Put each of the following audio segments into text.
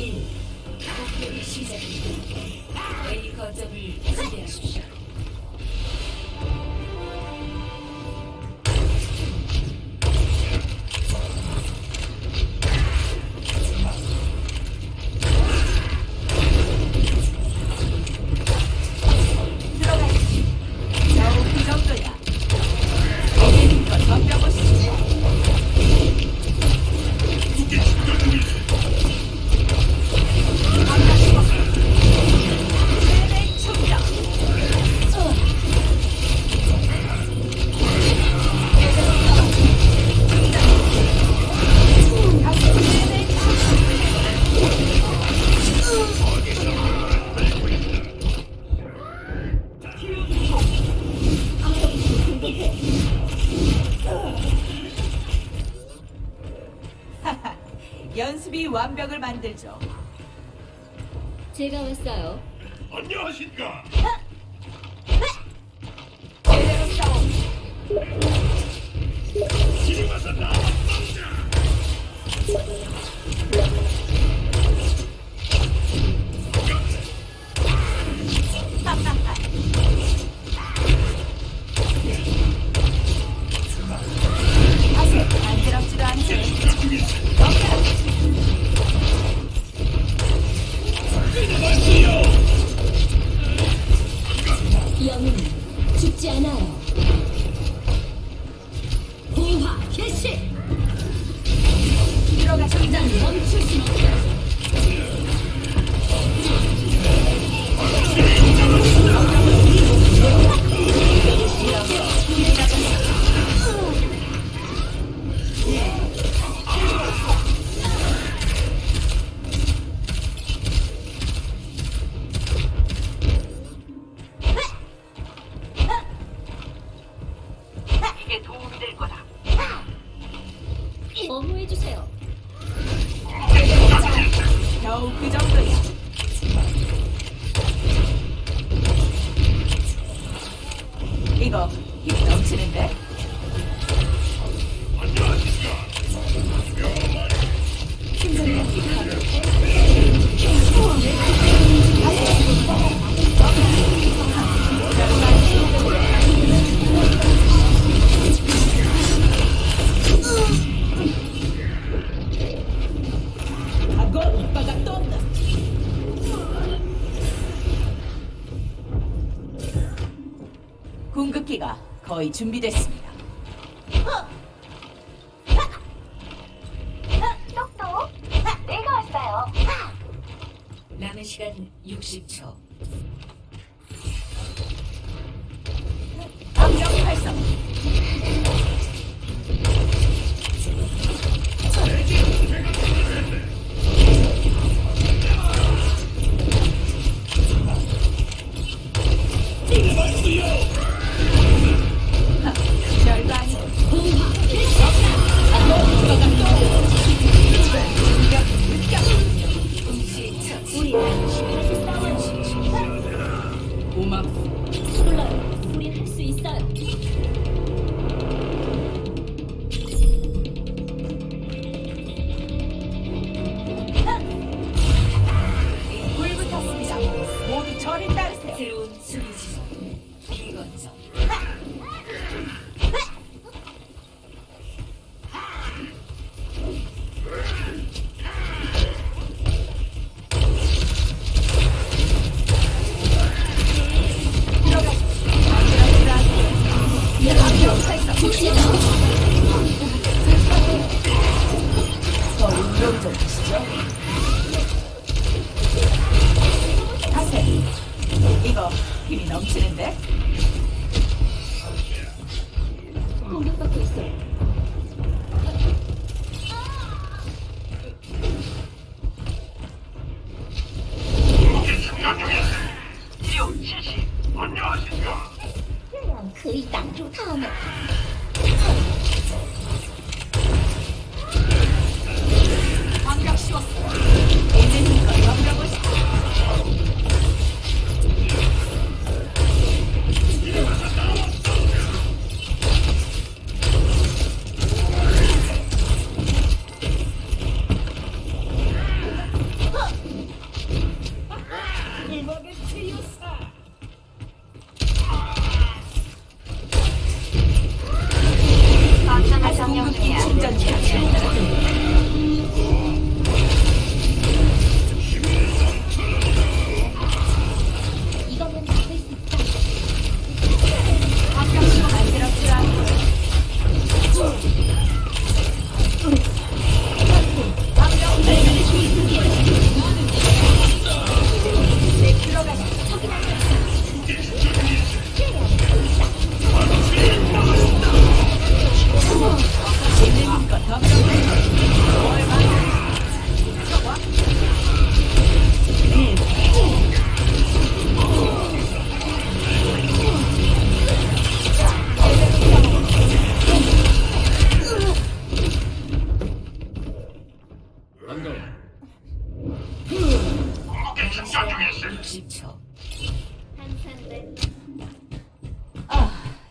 1. 공격이 시작됩니다. A 거점을 네. 차지하십시오. 완벽을 만들죠. 제가 왔어요. 안녕하십니까? 제대로 싸워. 지금 와서 나왔습니다. 준비됐습니다. 똑똑 내가 왔어요 남은 시간 60초. 압력 발성.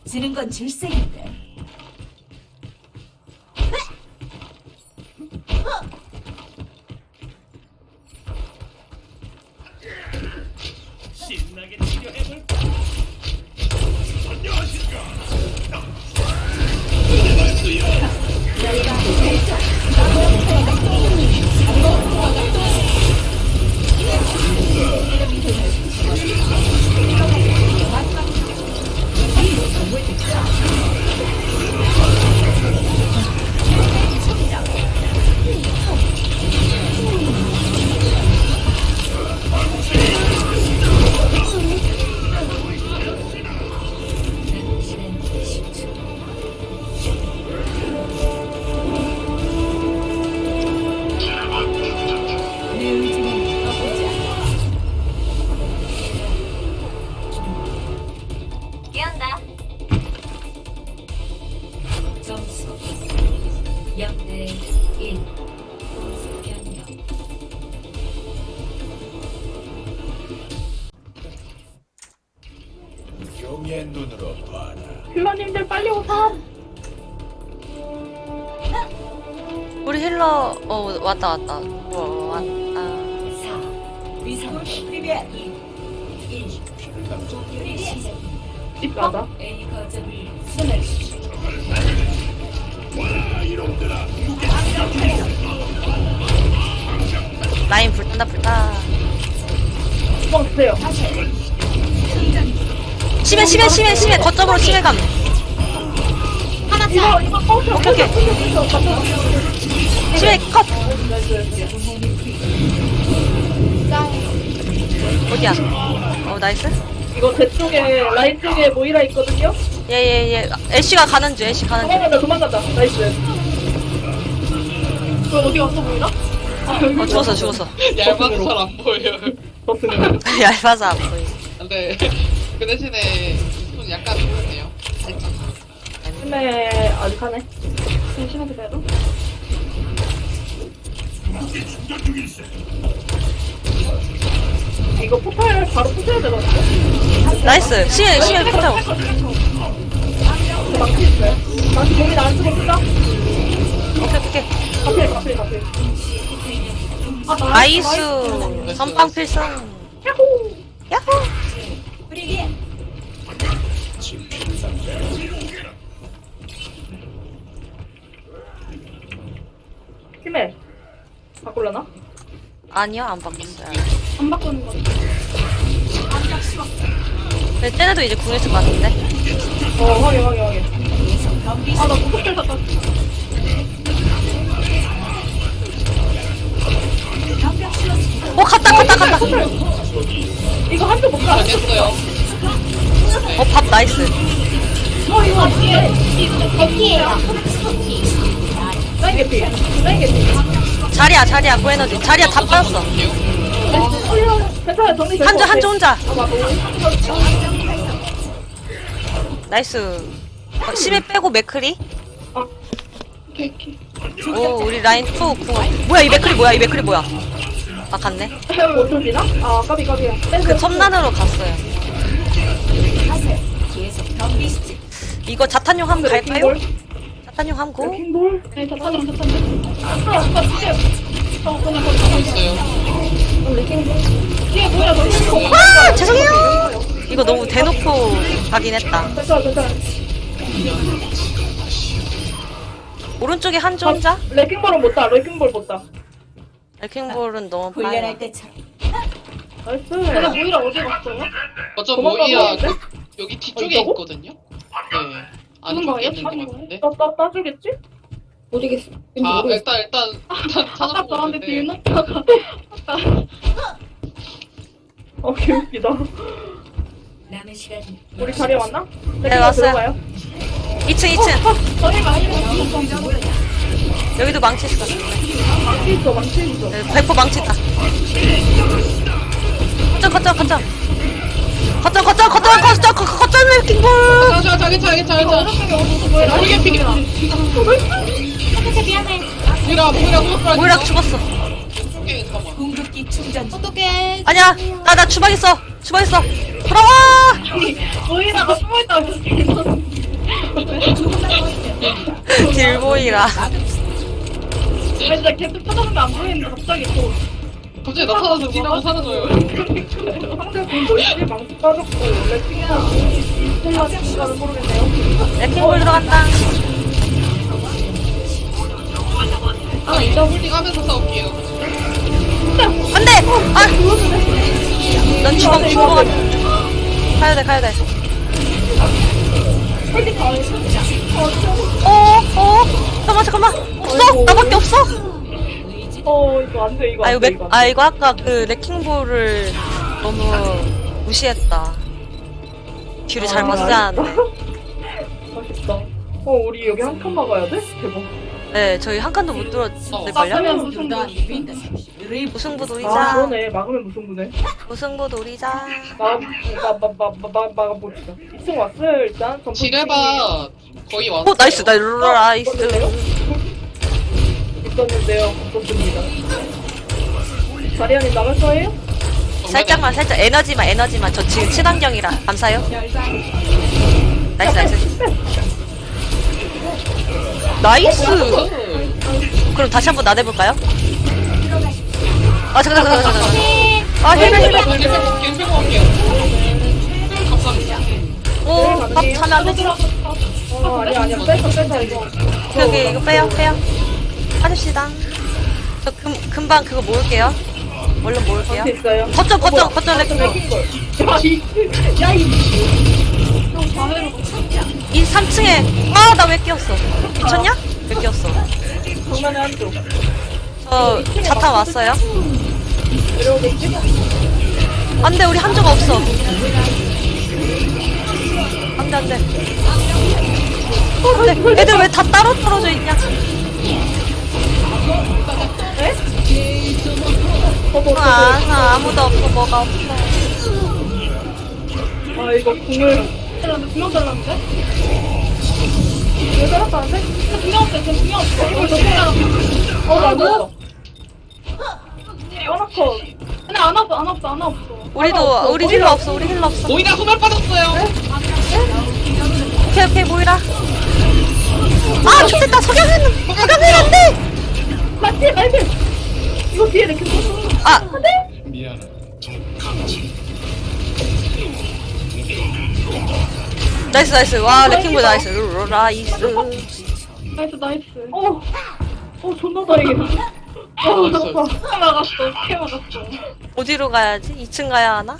지는 건 질색인데. 힐러 어 왔다 왔다. 어, 왔다 찝하다. 라인 불탄다 불타 도망 주세요. 심해 심해. 거점으로 심해감. 이거 이거. 오케이, 오케이. 심해 컷 어디야 어 나이스 이거 제 쪽에 라인 쪽에 모이라 있거든요. 예예예 애쉬가 가는 중 애쉬 가는 중 도망간다 도망간다. 나이스. 저 어디 갔어 모이라? 어, 죽었어 죽었어 얇아서 잘 안. 졌으면. 얇아서 안 보이 근데 그 대신에 손 약간 보였네요. 살짝. 근데 아직 하네. 조심하게 중일세. 이거 포탈 바로 부셔야 되거든요. 나이스 심해 심해 포탈 없어 저 망치 있어요. 망치 공이 나안 쓰고 있다. 오케이 오케이 카페 카페 카페. 아 나이스 선빵 필승 야호. 야호 힘에. 바꿀라나? 아니요 안 바뀌었어요 안 바꾸는 거. 근데 쟤네도 이제 궁 있을 것 같은데 어 확인 확인 확인. 덤비시. 아나 무섭게 샀다. 어 갔다 갔다 갔다 이거 한쪽 못 가. 됐어요. 어 밥 나이스 어 이거 뒤에 대피해요. 자리야 자리야 고에너지 자리야 다 빠졌어 한조. 한조 혼자. 나이스 어, 심해 빼고 맥크리. 오 우리 라인 투 궁. 뭐야 이 맥크리 뭐야 이 맥크리 뭐야 아 갔네 어쩌지나? 아 까비 까비야. 그 첨단으로 갔어요. 이거 자탄용 한번 갈까요? 자탄용 한고 킹볼. 네 자탄으로 자탄. 아 아까 진짜. 어 그냥 거기 하고 있어요. 뒤에 뭐야 너 킹볼. 아 죄송해요 이거 너무 대놓고 가긴 했다 괜찮아 괜찮아. 오른쪽에 한조 혼자 레킹볼은 못 따. 레킹볼 못 따. 레킹볼은 너무 빨라 훈련할 때처럼. 나이스. 내가 모이라 어디 갔어요? 어쩜 도망가 모이야? 그, 여기 뒤쪽에 있다고? 있거든요. 네. 안쪽에 있는 것 같은데. 따, 따, 따주겠지? 모르겠어. 아 일단 일단 일단 아까 찾아보고 나한테 있는데. 비웃나? 어, 개웃기다. 남은 시간 우리 자리에 왔나? 네, 왔어요. 들어가요. 2층 2층 저리 많이 여기도 망치 같은데 망치 있어, 망치 있어. 네, 100% 망치 있다 거점 거점 거점 거점 거점 거점 거점 거점 레킹볼 자기 자기 자. 모이게 피기. 어떻게 미안해. 소속할 모이라 죽었어 잠깐만. 궁극기 충전 중. 어떡해. 아니야 나 나 주방 있어 주방 있어 돌아와 모이라가 숨어있다가 계속 딜보이라 아 진짜 계속 찾아보는데 안 보이는데 갑자기 또 갑자기 나타나서 뛰다가 사라져요. 상대 공도 있지 망치 빠졌고 핑이야 이통만 핑가를 모르겠네요 레킹볼 들어간다 아 이거 홀딩 하면서 싸울게요. 안 돼 아넌 주방 주방 가야 돼 가야 돼 홀딩 가야지 어, 어, 잠깐만, 잠깐만. 없어? 나밖에 없어? 어 이거 안 돼 이거 아, 이거, 안돼 맥, 이거 아, 이거 아까 그 레킹볼을 너무 무시했다. 뷰를 잘못 쐈는데. 맛있다 어 우리 여기 한 칸 막아야 돼? 대박 네, 저희 한 칸도 못 들었을걸요? 막으면 무슨 부 무승부 아 노리자. 그러네 막으면 무슨 부네 무승부 노리자. 막막막막 막아봅시다 2층 왔어요 일단 전부 지뢰바 거의 왔어요. 어, 나이스, 나이스. 있었는데요 없었습니다 자리안이 나갈 거예요? 살짝만, 살짝. 에너지만, 에너지만. 저 지금 친환경이라. 감사요. 나이스, 나이스. 나이스! 그럼 다시 한번 나대볼까요? 아, 잠깐, 잠깐, 잠깐, 잠깐. 아, 힐벨, 힐벨. 겐필 겐필 할게요. 감사합니다. 오, 밥 차면 안 되지. 어 아니야 아니야 뺐어 뺐어 이거 여기 이거 빼요 빼요 하십시다. 저 금, 금방 그거 모을게요. 얼른 모을게요. 거점 거점 거점 야이 이. 3층에 아 나 왜 끼었어? 미쳤냐? 왜 한쪽. 저 자탄 왔어요? 내려오겠지? 안돼 우리 한조가 없어. 안 돼 안 돼. 안 돼. 애들 왜 다 따로 떨어져 있냐 아, 아 아무도 없어. 뭐가 없어. 아 이거 궁을 달랐는데 두명 달랐는데? 왜 달았다는데? 두명 없어 두명 없어 이걸 너무 달았어 어나 누웠어 하나커 근데 안 왔어 안안 왔어 우리도 우리 힐러 없어 우리 힐러 없어. 모이다 소멸 빠졌어요. 오케이 오케이 모이라. 아 좋겠다. 석양은 석양은 안돼 맞지 맞지 이거 뒤에 이렇게 아. 미안하다. 나이스 나이스. 와 레킹볼 나이스. 루- 나이스. 나이스 나이스. 어, 어 존나 다행이다. 어. 캐 막았어. 캐 막았어. 어디로 가야지? 2층 가야 하나?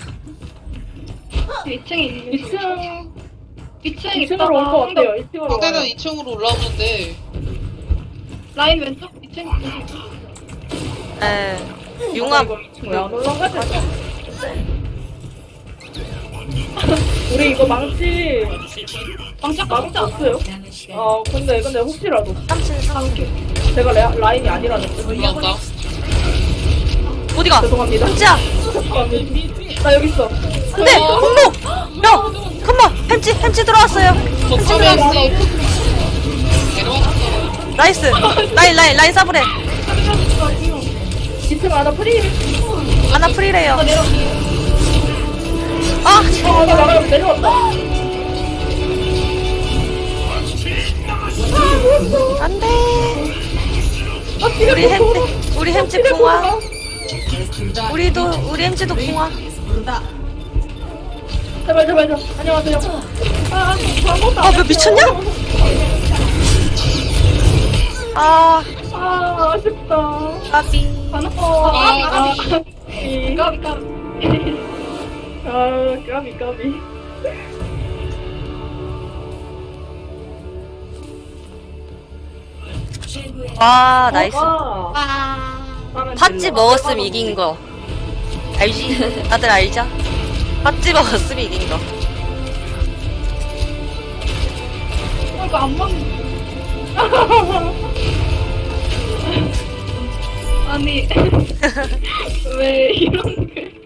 2층이 2층. 2층 2층으로 올 것 같아요. 2층으로 상대는 2층으로 올라오는데. 라인 왼쪽? 2층 에 융합. 왜안 올라가지? 우리 이거 망치 망치 망치 없어요? 아 근데 근데 혹시라도. 3층 3층 제가 레, 라인이 아니라는 거. 어디가? 죄송합니다. 죄송합니다. 나 여기 있어. 안돼 공목 야 컴마 햄찌 햄찌 들어왔어요. 있지. 내려왔어. 나이스 라인 라인 라인 사브레 2층 아나 프리 아나 프리래요 아 아, 나 나가 내려왔다 안돼 아, 우리 돌아. 우리 햄찌 뒤에 공화. 우리도 우리 햄찌도 공화 제발 제발 제발 안녕하세요 아 아무것도 아, 왜 했어. 미쳤냐? 아 아 아쉽다. 까비. 안 어, 아, 아, 까비. 까비 까비 아 까비. 까비 와 나이스. 와. 팥집. 먹었으면 이긴 거. 알지? 다들 알죠? 팥집 먹었으면 이긴 거. 어, 이거 안 맞는 아니 왜 이런 게